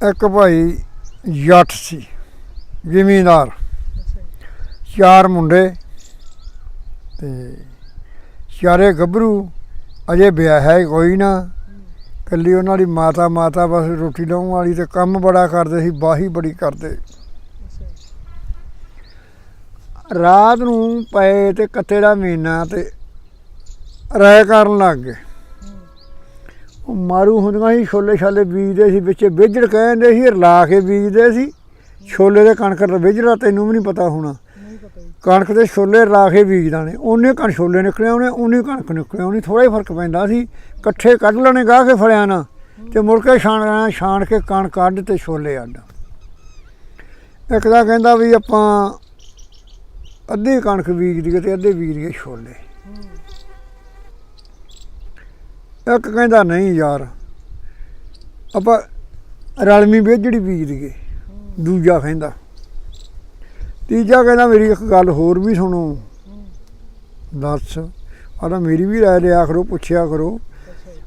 ਇੱਕ ਭਾਈ ਜੱਟ ਸੀ, ਜ਼ਿਮੀਂਦਾਰ। ਚਾਰ ਮੁੰਡੇ ਤੇ ਚਾਰੇ ਗੱਭਰੂ, ਅਜੇ ਵਿਆਹ ਹੈ ਕੋਈ ਨਾ। ਕੱਲੀ ਉਹਨਾਂ ਦੀ ਮਾਤਾ ਮਾਤਾ ਬਸ ਰੋਟੀ ਲਾਉਣ ਵਾਲੀ ਤੇ ਕੰਮ ਬੜਾ ਕਰਦੇ ਸੀ ਬਾਹੀ ਬੜੀ ਕਰਦੇ। ਰਾਤ ਨੂੰ ਪਏ ਤੇ ਕੱਤੇ ਦਾ ਮਹੀਨਾ ਤੇ ਰਾਇ ਕਰਨ ਲੱਗ ਗਏ। ਉਹ ਮਾਰੂ ਹੁੰਦੀਆਂ ਸੀ ਛੋਲੇ ਛਾਲੇ ਬੀਜਦੇ ਸੀ ਵਿੱਚ ਵਿਜੜ ਕਹਿੰਦੇ ਸੀ ਰਲਾ ਕੇ ਬੀਜਦੇ ਸੀ। ਛੋਲੇ ਦੇ ਕਣਕ ਦਾ ਵਿਜੜਾ ਤੈਨੂੰ ਵੀ ਨਹੀਂ ਪਤਾ ਹੋਣਾ। ਕਣਕ ਦੇ ਛੋਲੇ ਲਾ ਕੇ ਬੀਜ ਦਾਣੇ ਉਹਨੇ ਕਣ ਛੋਲੇ ਨਿਕਲੇ ਉਹਨੇ ਉਹਨੇ ਕਣਕ ਨਿਕਲੇ ਉਹਨੇ ਥੋੜਾ ਹੀ ਫ਼ਰਕ ਪੈਂਦਾ ਸੀ। ਇਕੱਠੇ ਕੱਢ ਲੈਣੇ ਗਾਹ ਕੇ ਫੜਿਆ ਨਾ। ਤੇ ਮੁੜ ਕੇ ਛਾਣਨਾ ਛਾਣ ਕੇ ਕਣਕ ਕੱਢ ਤੇ ਛੋਲੇ ਅੱਡ। ਇੱਕ ਦਾ ਕਹਿੰਦਾ ਵੀ ਆਪਾਂ ਅੱਧੀ ਕਣਕ ਬੀਜ ਦਈਏ ਤੇ ਅੱਧੇ ਬੀਜ ਦਈਏ ਛੋਲੇ। ਇੱਕ ਕਹਿੰਦਾ ਨਹੀਂ ਯਾਰ, ਆਪਾਂ ਰਲਮੀ ਵੇਜੜੀ ਬੀਜ ਦਈਏ ਦੂਜਾ ਕਹਿੰਦਾ। ਤੀਜਾ ਕਹਿੰਦਾ ਮੇਰੀ ਇੱਕ ਗੱਲ ਹੋਰ ਵੀ ਸੁਣੋ। ਦੱਸ ਆਦਾ ਮੇਰੀ ਵੀ ਰਾਏ ਲਿਆ ਕਰੋ, ਪੁੱਛਿਆ ਕਰੋ।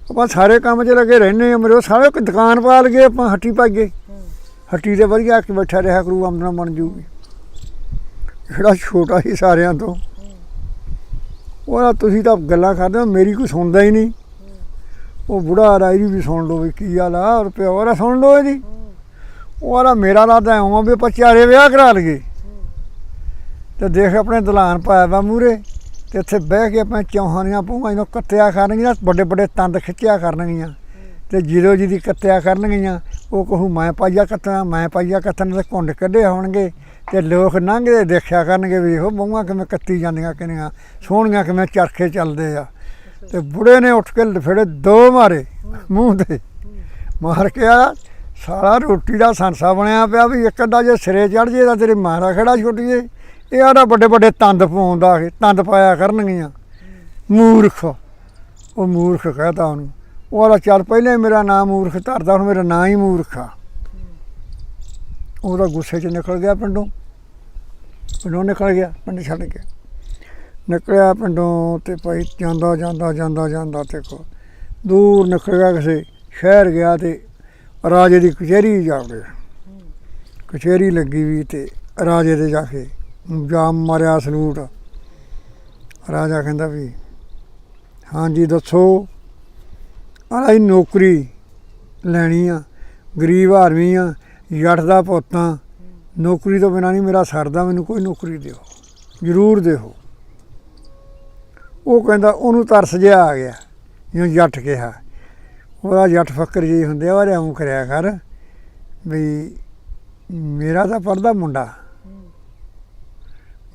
ਆਪਾਂ ਸਾਰੇ ਕੰਮ 'ਚ ਲੱਗੇ ਰਹਿੰਦੇ ਆ ਮੇਰੇ ਸਾਰੇ ਇੱਕ ਦੁਕਾਨ ਪਾ ਲਈਏ ਆਪਾਂ ਹੱਟੀ ਪਾਈਏ ਹੱਟੀ ਤੇ ਵਧੀਆ ਆ ਕੇ ਬੈਠਾ ਰਿਹਾ ਕਰੂ ਆਮਦਨ ਬਣ ਜੂਗੀ ਜਿਹੜਾ ਛੋਟਾ ਸੀ ਸਾਰਿਆਂ ਤੋਂ, ਉਹਦਾ ਤੁਸੀਂ ਤਾਂ ਗੱਲਾਂ ਕਰਦੇ ਹੋ, ਮੇਰੀ ਕੋਈ ਸੁਣਦਾ ਹੀ ਨਹੀਂ। ਉਹ ਬੁੜਾ ਰਾਈ ਵੀ ਸੁਣ ਲਓ ਵੀ ਕੀ ਹਾਲ ਆ ਰੁਪਿਆ ਉਹਦਾ ਸੁਣ ਲਓ ਇਹਦੀ। ਉਹ ਵਾਲਾ ਮੇਰਾ ਰਾਦਾ ਆਉਂ ਵੀ ਆਪਾਂ ਚਾਰੇ ਵਿਆਹ ਕਰਾ ਲਈਏ। ਤੇ ਦੇਖ ਆਪਣੇ ਦਲਾਨ ਪਾਇਆ ਵਾ ਮੂਰੇ ਤੇ ਇੱਥੇ ਬਹਿ ਕੇ ਆਪਾਂ ਚੌਹਾਨੀਆਂ ਪੂਆਂ ਇਹਨੂੰ ਕੱਤਿਆ ਕਰਨਗੀਆਂ, ਵੱਡੇ ਵੱਡੇ ਤੰਦ ਖਿੱਚਿਆ ਕਰਨਗੀਆਂ। ਤੇ ਜਦੋਂ ਜਿਹਦੀ ਕੱਤਿਆ ਕਰਨਗੀਆਂ, ਉਹ ਕਹੂ ਮੈਂ ਪਾਈਆ ਕੱਤਣਾ, ਮੈਂ ਪਾਈਆ ਕੱਤਣ ਦੇ ਕੁੰਡ ਕੱਢੇ ਹੋਣਗੇ, ਤੇ ਲੋਕ ਲੰਘਦੇ ਦੇਖਿਆ ਕਰਨਗੇ ਵੀ ਉਹ ਬਹੂਆਂ ਕਿਵੇਂ ਕੱਤੀ ਜਾਂਦੀਆਂ ਕਿੰਨੀਆਂ, ਸੋਹਣੀਆਂ ਕਿਵੇਂ ਚਰਖੇ ਚੱਲਦੇ ਆ। ਤੇ ਬੁੜੇ ਨੇ ਉੱਠ ਕੇ ਲਫੇੜੇ ਦੋ ਮਾਰੇ ਮੂੰਹ ਤੇ। ਮਾਰ ਕੇ ਆ ਸਾਰਾ ਰੋਟੀ ਦਾ ਸੰਸਾ ਬਣਿਆ ਪਿਆ ਵੀ ਇੱਕ ਅੱਧਾ ਜੇ ਸਿਰੇ ਚੜ ਜੇ ਤਾਂ ਤੇਰੇ ਮਾਰਾ ਖੜਾ ਛੁੱਟੀਏ ਇਹ ਆੜਾ ਵੱਡੇ ਵੱਡੇ ਤੰਦ ਪਾਉਂਦਾ ਇਹ, ਤੰਦ ਪਾਇਆ ਕਰਨਗੀਆਂ। ਮੂਰਖ, ਉਹ ਮੂਰਖ ਕਹਤਾ ਉਹਨੂੰ। ਉਹ ਆਲਾ ਚੱਲ ਪਹਿਲੇ ਮੇਰਾ ਨਾਮ ਮੂਰਖ ਧਰਦਾ, ਹੁਣ ਮੇਰਾ ਨਾਂ ਹੀ ਮੂਰਖ ਆ। ਉਹਦਾ ਗੁੱਸੇ 'ਚ ਨਿਕਲ ਗਿਆ ਪਿੰਡੋਂ। ਪਿੰਡੋਂ ਨਿਕਲ ਗਿਆ, ਪਿੰਡ ਛੱਡ ਗਿਆ। ਨਿਕਲਿਆ ਪਿੰਡੋਂ ਤੇ ਭਾਈ ਜਾਂਦਾ ਜਾਂਦਾ ਜਾਂਦਾ ਜਾਂਦਾ ਤੇ ਕੋ ਦੂਰ ਨਿਕਲ ਗਿਆ ਕਿਸੇ ਸ਼ਹਿਰ ਗਿਆ ਤੇ ਰਾਜੇ ਦੀ ਕਚਹਿਰੀ ਜਾ ਵੜਿਆ। ਕਚਹਿਰੀ ਲੱਗੀ ਵੀ ਤੇ ਰਾਜੇ ਦੇ ਜਾ ਕੇ ਜਾਮ ਮਾਰਿਆ ਸਲੂਟ। ਰਾਜਾ ਕਹਿੰਦਾ ਵੀ, ਹਾਂਜੀ, ਦੱਸੋ, ਆਹ ਨੌਕਰੀ ਲੈਣੀ ਆ, ਗਰੀਬ ਆਦਮੀ ਆ, ਜੱਟ ਦਾ ਪੁੱਤਾਂ ਨੌਕਰੀ ਤੋਂ ਬਿਨਾਂ ਨਹੀਂ ਮੇਰਾ ਸਰਦਾ ਮੈਨੂੰ ਕੋਈ ਨੌਕਰੀ ਦਿਓ, ਜ਼ਰੂਰ ਦਿਓ। ਉਹ ਕਹਿੰਦਾ ਉਹਨੂੰ ਤਰਸ ਜਿਹਾ ਆ ਗਿਆ ਜਿਉਂ ਜੱਟ ਕਿਹਾ। ਉਹਦਾ ਜੱਟ ਫੱਕਰ ਜੀ ਹੁੰਦੇ ਆ ਉਹ ਐਂ ਕਰਿਆ ਕਰ ਵੀ ਮੇਰਾ ਤਾਂ ਪੜਦਾ ਮੁੰਡਾ,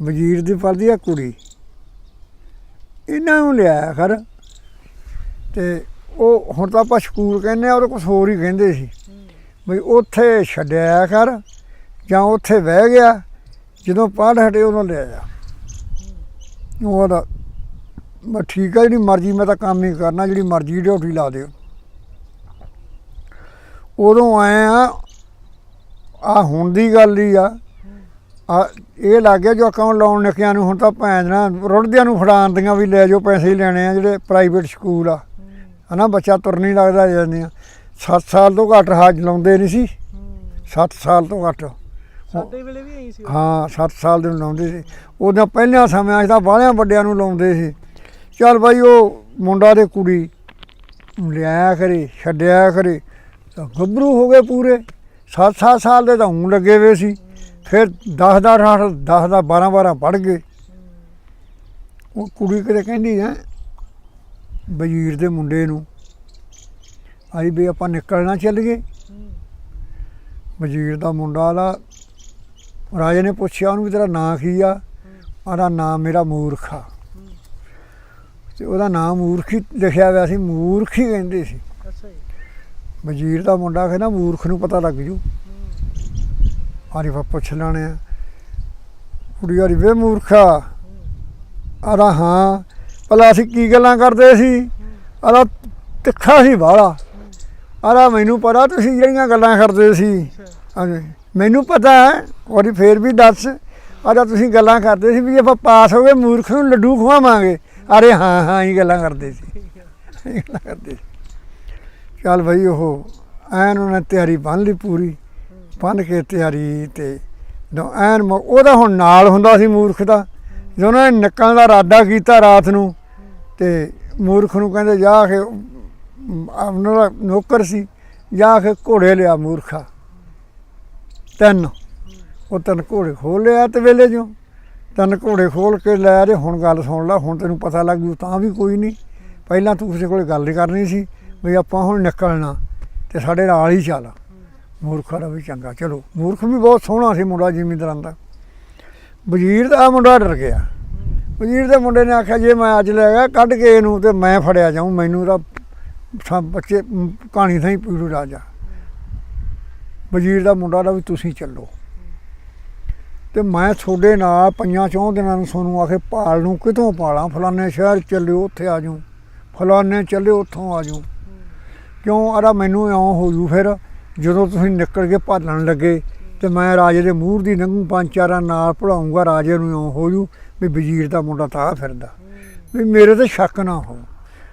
ਵਜ਼ੀਰ ਦੀ ਪੜਦੀ ਆ ਕੁੜੀ। ਇਹਨਾਂ ਨੂੰ ਲਿਆਇਆ ਕਰ ਤੇ ਉਹ ਹੁਣ ਤਾਂ ਆਪਾਂ ਸਕੂਲ ਕਹਿੰਦੇ ਆ ਉਹ ਕੁਝ ਹੋਰ ਹੀ ਕਹਿੰਦੇ ਸੀ ਵੀ ਉੱਥੇ ਛੱਡਿਆ ਕਰ ਜਾਂ ਉੱਥੇ ਬਹਿ ਗਿਆ, ਜਦੋਂ ਪੜ੍ਹ ਹਟੇ ਉਦੋਂ ਲੈ ਆ। ਉਹਦਾ ਮੈਂ ਠੀਕ ਆ ਜਿਹੜੀ ਮਰਜ਼ੀ ਮੈਂ ਤਾਂ ਕੰਮ ਹੀ ਕਰਨਾ ਜਿਹੜੀ ਮਰਜ਼ੀ ਡਿਊਟੀ ਲਾ ਦਿਓ। ਉਦੋਂ ਆਏ ਆ ਆ ਹੁਣ ਦੀ ਗੱਲ ਹੀ ਆ। ਆ ਇਹ ਲੱਗ ਗਿਆ ਜੋ ਅਕਾਊਂਟ ਲਾਉਣ ਨਿਕਿਆਂ ਨੂੰ ਹੁਣ ਤਾਂ ਭੈਣ ਰੁੜਦਿਆਂ ਨੂੰ ਫੜਾਉਣ ਦੀਆਂ ਵੀ ਲੈ ਜਾਓ ਪੈਸੇ ਹੀ ਲੈਣੇ ਆ ਜਿਹੜੇ ਪ੍ਰਾਈਵੇਟ ਸਕੂਲ ਆ। ਹਨਾ ਬੱਚਾ ਤੁਰ ਨਹੀਂ ਲੱਗਦਾ ਜਾਂਦੇ ਆ 7 ਸਾਲ ਤੋਂ ਘੱਟ ਹਾਜ ਲਾਉਂਦੇ ਨਹੀਂ ਸੀ। 7 ਸਾਲ ਤੋਂ ਘੱਟ। ਸਾਡੇ ਵੇਲੇ ਵੀ ਐਂ ਸੀ। ਉਦੋਂ। ਹਾਂ 7 ਸਾਲ ਦੇ ਨੂੰ ਲਾਉਂਦੇ ਸੀ। ਉਦੋਂ ਪਹਿਲਿਆਂ ਸਮਿਆਂ 'ਚ ਤਾਂ ਬਾਹਲਿਆਂ ਵੱਡਿਆਂ ਨੂੰ ਲਾਉਂਦੇ ਸੀ। ਚੱਲ ਬਾਈ ਉਹ ਮੁੰਡਾ ਦੇ ਕੁੜੀ ਲਿਆਇਆ ਕਰੇ, ਛੱਡਿਆ ਕਰੇ, ਤਾਂ ਗੱਭਰੂ ਹੋ ਗਏ ਪੂਰੇ। 7-7 ਸਾਲ ਦੇ ਤਾਂ ਹੁਣ ਲੱਗੇ ਵੇ ਸੀ। ਫਿਰ 10 ਦਾ 10 10 ਦਾ 12 12 ਪੜ ਗਏ। ਉਹ ਕੁੜੀ ਕਿਤੇ ਕਹਿੰਦੀ ਹੈ, ਵਜ਼ੀਰ ਦੇ ਮੁੰਡੇ ਨੂੰ, ਆਈ ਵੀ ਆਪਾਂ ਨਿਕਲਣਾ ਚੱਲ ਗਏ ਵਜ਼ੀਰ ਦਾ ਮੁੰਡਾ ਆਲਾ ਰਾਜੇ ਨੇ ਪੁੱਛਿਆ, ਉਹਨੂੰ ਵੀ ਤੇਰਾ ਨਾਂ ਕੀ ਆ? ਉਹਦਾ ਨਾਂ ਮੇਰਾ ਮੂਰਖ ਆ। ਤੇ ਉਹਦਾ ਨਾਮ ਮੂਰਖ ਲਿਖਿਆ ਹੋਇਆ ਸੀ ਮੂਰਖ ਕਹਿੰਦੇ ਸੀ। ਅੱਛਾ ਜੀ। ਵਜ਼ੀਰ ਦਾ ਮੁੰਡਾ ਕਹਿੰਦਾ ਮੂਰਖ ਨੂੰ ਪਤਾ ਲੱਗ ਜੂ। ਆਰੀ ਵਾ ਪੁੱਛ ਲੈਣੇ ਆ ਕੁੜੀ ਆਰੀ ਵੇ ਮੂਰਖਾ। ਆਦਾ ਹਾਂ ਭਲਾ ਅਸੀਂ ਕੀ ਗੱਲਾਂ ਕਰਦੇ ਸੀ? ਆਦਾ ਤਿੱਖਾ ਸੀ ਬਾਹਲਾ ਆਦਾ ਮੈਨੂੰ ਪਤਾ ਤੁਸੀਂ ਜਿਹੜੀਆਂ ਗੱਲਾਂ ਕਰਦੇ ਸੀ। ਮੈਨੂੰ ਪਤਾ ਹੈ ਉਹਦੀ ਫੇਰ ਵੀ ਦੱਸ। ਆਦਾ ਤੁਸੀਂ ਗੱਲਾਂ ਕਰਦੇ ਸੀ ਵੀ ਆਪਾਂ ਪਾਸ ਹੋ ਗਏ ਮੂਰਖ ਨੂੰ ਲੱਡੂ ਖਵਾਵਾਂਗੇ। ਅਰੇ ਹਾਂ ਹਾਂ, ਇਹ ਗੱਲਾਂ ਕਰਦੇ ਸੀ। ਇਹ ਗੱਲਾਂ ਕਰਦੇ ਸੀ। ਚੱਲ ਭਾਈ ਉਹ, ਐਨ ਉਹਨੇ ਤਿਆਰੀ ਬੰਨ ਲਈ ਪੂਰੀ। ਬੰਨ ਕੇ ਤਿਆਰੀ ਤੇ ਜਦੋਂ ਐਨ ਮ- ਉਹਦਾ ਹੁਣ ਨਾਲ ਹੁੰਦਾ ਸੀ ਮੂਰਖ ਦਾ। ਜਦੋਂ ਉਹਨਾਂ ਨੇ ਨਿਕਲਣ ਦਾ ਇਰਾਦਾ ਕੀਤਾ ਰਾਤ ਨੂੰ ਤੇ ਮੂਰਖ ਨੂੰ ਕਹਿੰਦੇ, ਜਾ ਕੇ ਉਹਨਾਂ ਦਾ ਨੌਕਰ ਸੀ, ਜਾ ਕੇ ਘੋੜੇ ਲਿਆ ਮੂਰਖਾ। ਤਿੰਨ। ਉਹ ਤਿੰਨ ਘੋੜੇ ਖੋਲ ਲਿਆ ਤੇ ਵੇਲੇ ਜੋ ਤਿੰਨ ਘੋੜੇ ਖੋਲ ਕੇ ਲੈ ਜੇ ਹੁਣ ਗੱਲ ਸੁਣ ਲੈ ਹੁਣ ਤੈਨੂੰ ਪਤਾ ਲੱਗ ਜੂ ਤਾਂ ਵੀ ਕੋਈ ਨਹੀਂ। ਪਹਿਲਾਂ ਤੂੰ ਕਿਸੇ ਕੋਲੇ ਗੱਲ ਨਹੀਂ ਕਰਨੀ ਸੀ ਵੀ ਆਪਾਂ ਹੁਣ ਨਿਕਲਣਾ ਤੇ ਸਾਡੇ ਨਾਲ ਹੀ ਚੱਲ। ਮੂਰਖਾ ਦਾ ਵੀ ਚੰਗਾ। ਚਲੋ ਮੂਰਖ ਵੀ ਬਹੁਤ ਸੋਹਣਾ ਸੀ ਮੁੰਡਾ ਜ਼ਿਮੀਂਦਾਰਾਂ ਦਾ। ਵਜ਼ੀਰ ਦਾ ਮੁੰਡਾ ਡਰ ਗਿਆ। ਵਜ਼ੀਰ ਦੇ ਮੁੰਡੇ ਨੇ ਆਖਿਆ ਜੇ ਮੈਂ ਅੱਜ ਲੈ ਗਿਆ ਕੱਢ ਕੇ ਇਹਨੂੰ ਤੇ ਮੈਂ ਫੜਿਆ ਜਾਊਂ ਮੈਨੂੰ ਤਾਂ ਸਭ ਬੱਚੇ ਮ, ਕਹਾਣੀ ਥਾਈ ਪੀੜੂ ਰਾਜਾ। ਵਜ਼ੀਰ ਦਾ ਮੁੰਡਾ ਦਾ ਵੀ ਤੁਸੀਂ ਚੱਲੋ। ਤੇ ਮੈਂ ਤੁਹਾਡੇ ਨਾਲ ਪੰਜਾਂ ਚੌਂ ਦਿਨਾਂ ਨੂੰ ਤੁਹਾਨੂੰ ਆਖੇ ਪਾਲ ਨੂੰ ਕਿਤੋਂ ਪਾਲਾਂ? ਫਲਾਣੇ ਸ਼ਹਿਰ ਚੱਲਿਓ, ਉੱਥੇ ਆ ਜਾਊਂ। ਫਲਾਣੇ ਚੱਲਿਓ, ਉੱਥੋਂ ਆ ਜਾਊਂ। ਕਿਉਂ? ਆਰਾ ਮੈਨੂੰ ਇਉਂ ਹੋ ਜੂ ਫਿਰ, ਜਦੋਂ ਤੁਸੀਂ ਨਿਕਲ ਕੇ ਭਾਲਣ ਲੱਗੇ ਤੇ ਮੈਂ ਰਾਜੇ ਦੇ ਮੂਹਰ ਦੀ ਲੰਘੂ ਪੰਜ ਚਾਰਾਂ ਨਾਲ ਪੜਾਉਂਗਾ ਰਾਜੇ ਨੂੰ ਇਉਂ ਹੋ ਜੂ ਵੀ ਵਜ਼ੀਰ ਦਾ ਮੁੰਡਾ ਤਾਂ ਫਿਰਦਾ। ਵੀ ਮੇਰੇ ਤੇ ਸ਼ੱਕ ਨਾ ਹੋ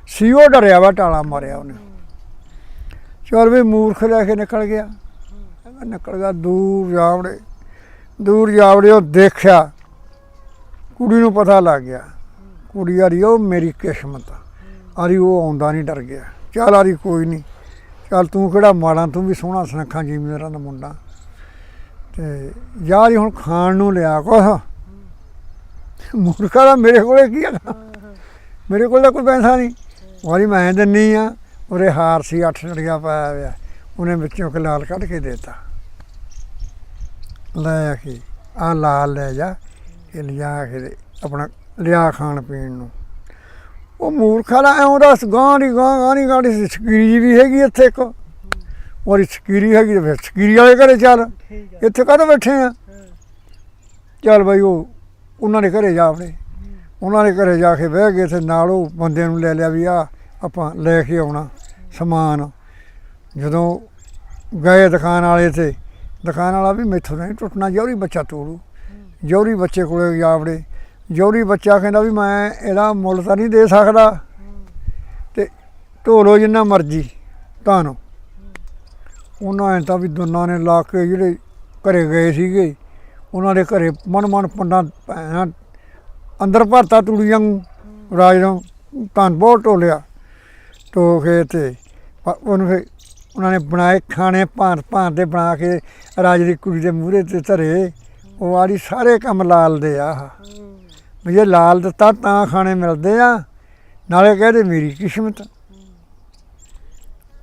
ਸੀਓ ਡਰਿਆ ਵਾ, ਟਾਲਾ ਮਾਰਿਆ ਉਹਨੇ। ਚਲ ਵੀ ਮੂਰਖ ਲੈ ਕੇ ਨਿਕਲ ਗਿਆ। ਨਿਕਲ ਗਿਆ ਦੂਰ ਜਾਵੜੇ ਦੂਰ ਜਾਵੜੇ ਉਹ ਦੇਖਿਆ, ਕੁੜੀ ਨੂੰ ਪਤਾ ਲੱਗ ਗਿਆ। ਕੁੜੀ ਆ ਉਹ ਮੇਰੀ ਕਿਸਮਤ ਆ। ਆਰੀ, ਉਹ ਆਉਂਦਾ ਨਹੀਂ, ਡਰ ਗਿਆ। ਚੱਲ ਆਰੀ, ਕੋਈ ਨਹੀਂ। ਚੱਲ ਤੂੰ ਕਿਹੜਾ ਮਾੜਾ, ਤੂੰ ਵੀ ਸੋਹਣਾ ਸੁਨੱਖਾ ਜ਼ਿਮੀਂਦਾਰਾਂ ਦਾ ਮੁੰਡਾ। ਤੇ ਯਾਰ ਹੀ ਹੁਣ ਖਾਣ ਨੂੰ ਲਿਆ ਕੁਛ। ਮੂਰਖਾ ਦਾ ਮੇਰੇ ਕੋਲੇ ਕੀ ਆ? ਮੇਰੇ ਕੋਲ ਤਾਂ ਕੋਈ ਪੈਸਾ ਨਹੀਂ। ਵਾਰੀ ਮੈਂ ਦਿੰਨੀ ਆ। ਉਰੇ ਹਾਰ ਸੀ, ਅੱਠ ਲੜੀਆਂ ਪਾਇਆ ਹੋਇਆ। ਉਹਨੇ ਵਿੱਚੋਂ ਇੱਕ ਲਾਲ ਕੱਢ ਕੇ ਦੇਤਾ। ਲੈ ਕੇ ਆ ਲਾਲ ਲੈ ਜਾ ਇਹ ਲਿਆ ਕੇ ਦੇ ਆਪਣਾ ਲਿਆ ਖਾਣ ਪੀਣ ਨੂੰ। ਉਹ ਮੂਰਖਾ ਦਾ ਐਂ ਉਹਦਾ ਗਾਂ ਦੀ ਗਾਂ ਗਾਂ ਦੀ ਗਾੜੀ ਸੀ ਸਕੀਰੀ ਵੀ ਹੈਗੀ ਇੱਥੇ ਇੱਕ। ਉਹਦੀ ਸਕੀਰੀ ਹੈਗੀ ਤੇ ਫਿਰ ਸਕੀਰੀ ਵਾਲੇ ਘਰੇ ਚੱਲ ਇੱਥੇ ਕਾਹਦੋਂ ਬੈਠੇ ਆ? ਹਾਂ, ਚੱਲ ਬਈ ਉਹ ਉਹਨਾਂ ਦੇ ਘਰੇ ਜਾ ਆਪਣੇ ਉਹਨਾਂ ਦੇ ਘਰੇ ਜਾ ਕੇ ਬਹਿ ਗਏ ਤੇ ਨਾਲ ਉਹ ਬੰਦੇ ਨੂੰ ਲੈ ਲਿਆ ਵੀ ਆ ਆਪਾਂ ਲੈ ਕੇ ਆਉਣਾ ਸਮਾਨ। ਜਦੋਂ ਗਏ ਦੁਕਾਨ ਵਾਲੇ ਤੇ ਦੁਕਾਨ ਵਾਲਾ ਵੀ ਮੈਥੋਂ ਨਹੀਂ ਟੁੱਟਣਾ, ਜੌਹਰੀ ਬੱਚਾ ਤੋੜੂ। ਜੌਹਰੀ ਬੱਚੇ ਕੋਲੇ ਜਾ ਵੜੇ ਜੌਹਰੀ ਬੱਚਾ ਕਹਿੰਦਾ ਵੀ ਮੈਂ ਇਹਦਾ ਮੁੱਲ ਤਾਂ ਨਹੀਂ ਦੇ ਸਕਦਾ। ਤੇ ਢੋਲੋ ਜਿੰਨਾ ਮਰਜ਼ੀ ਤੁਹਾਨੂੰ ਉਹਨਾਂ ਨੇ ਤਾਂ ਵੀ ਦੋਨਾਂ ਨੇ ਲਾ ਕੇ ਜਿਹੜੇ ਘਰੇ ਗਏ ਸੀਗੇ, ਉਹਨਾਂ ਦੇ ਘਰੇ ਮਨ ਮਨ ਪੰਡਾਂ, ਭੈਣਾਂ ਅੰਦਰ ਭਰਤਾ ਤੂੜੀਆਂ ਨੂੰ ਰਾਜ ਨੂੰ ਧੰਨ ਬਹੁਤ ਢੋਲਿਆ। ਢੋ ਕੇ ਤੇ, ਉਹਨੂੰ ਫਿਰ ਉਹਨਾਂ ਨੇ ਬਣਾਏ ਖਾਣੇ ਭਾਂਤ ਭਾਂਤ ਦੇ ਬਣਾ ਕੇ ਰਾਜ ਦੀ ਕੁੜੀ ਦੇ ਮੂਹਰੇ ਤੇ ਧਰੇ। ਉਹ ਆੜੀ ਸਾਰੇ ਕੰਮ ਲਾਲ ਦੇ ਆ। ਵੀ ਜੇ ਲਾਲ ਦਿੱਤਾ ਤਾਂ ਖਾਣੇ ਮਿਲਦੇ ਆ। ਨਾਲੇ ਕਹਦੇ ਮੇਰੀ ਕਿਸਮਤ।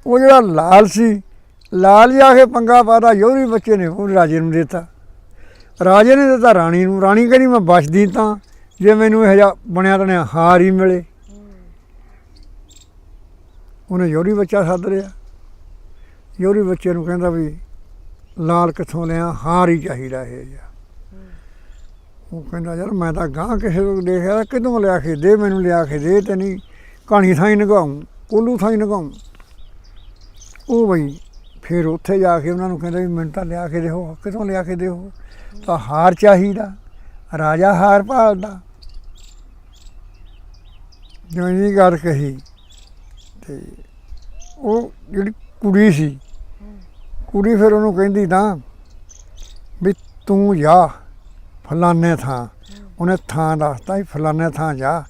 ਉਹ ਜਿਹੜਾ ਲਾਲ ਸੀ, ਲਾਲ ਜਾ ਕੇ ਪੰਗਾ ਪਾਦਾ ਯੋਰੀ ਬੱਚੇ ਨੇ ਉਹ ਰਾਜੇ ਨੂੰ ਦਿੱਤਾ। ਰਾਜੇ ਨੇ ਦਿੱਤਾ ਰਾਣੀ ਨੂੰ। ਰਾਣੀ ਕਹਿੰਦੀ, ਮੈਂ ਬਚਦੀ ਤਾਂ, ਜੇ ਮੈਨੂੰ ਇਹ ਜਿਹਾ ਬਣਿਆ ਤਾਂ ਹਾਰ ਹੀ ਮਿਲੇ। ਉਹਨੇ ਯੋਰੀ ਬੱਚਾ ਸੱਦ ਲਿਆ। ਯੋਰੀ ਬੱਚੇ ਨੂੰ ਕਹਿੰਦਾ ਵੀ ਲਾਲ ਕਿੱਥੋਂ ਲਿਆ ਹਾਰ ਹੀ ਚਾਹੀਦਾ ਇਹ ਜਿਹਾ। ਉਹ ਕਹਿੰਦਾ ਯਾਰ ਮੈਂ ਤਾਂ ਗਾਂ ਕਿਸੇ ਨੂੰ ਦੇਖਿਆ ਕਿਦੋਂ ਲਿਆ ਕੇ ਦੇ ਮੈਨੂੰ ਲਿਆ ਕੇ ਦੇ ਤੇ ਨਹੀਂ ਕਹਾਣੀ ਥਾਈ ਨਗਾਉਂ ਕੋਲੂ ਥਾਈ ਨਗਾਉਂ ਉਹ ਬਈ ਫਿਰ ਉੱਥੇ ਜਾ ਕੇ ਉਹਨਾਂ ਨੂੰ ਕਹਿੰਦਾ ਵੀ ਮੈਨੂੰ ਤਾਂ ਲਿਆ ਕੇ ਦਿਓ ਕਿਦੋਂ ਲਿਆ ਕੇ ਦਿਓ? ਤਾਂ ਹਾਰ ਚਾਹੀਦਾ ਰਾਜਾ ਹਾਰ ਭਾਲਦਾ। ਜਿਵੇਂ ਇਹ ਗੱਲ ਕਹੀ ਤੇ ਉਹ ਜਿਹੜੀ ਕੁੜੀ ਸੀ ਕੁੜੀ ਫਿਰ ਉਹਨੂੰ ਕਹਿੰਦੀ ਤਾਂ ਵੀ ਤੂੰ ਜਾ ਫਲਾਣੇ ਥਾਂ, ਉਹਨੇ ਥਾਂ ਦੱਸਤਾ ਵੀ ਫਲਾਣੇ ਥਾਂ ਜਾ